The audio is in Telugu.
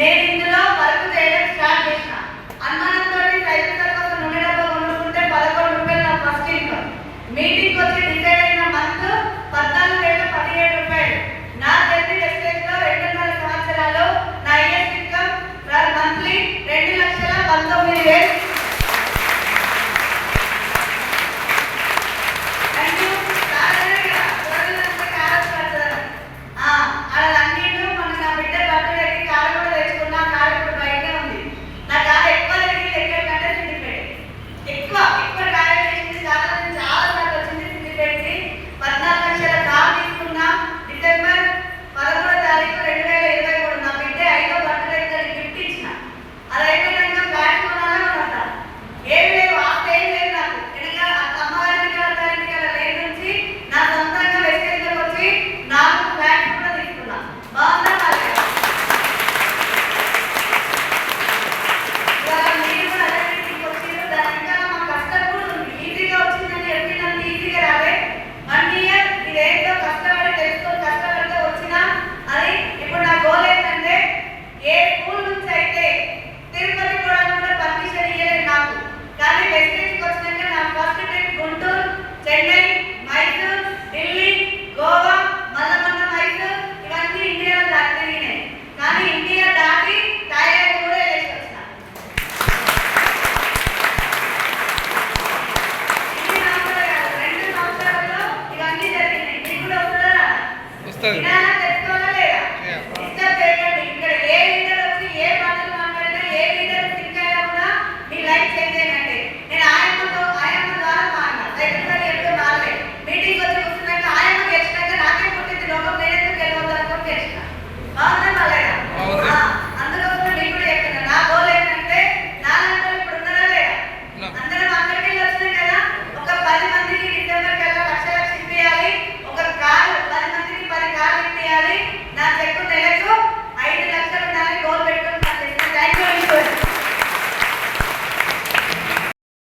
నేను ఇందులో వర్క్ చేయడం స్టార్ట్ చేసిన. అనుమానం 在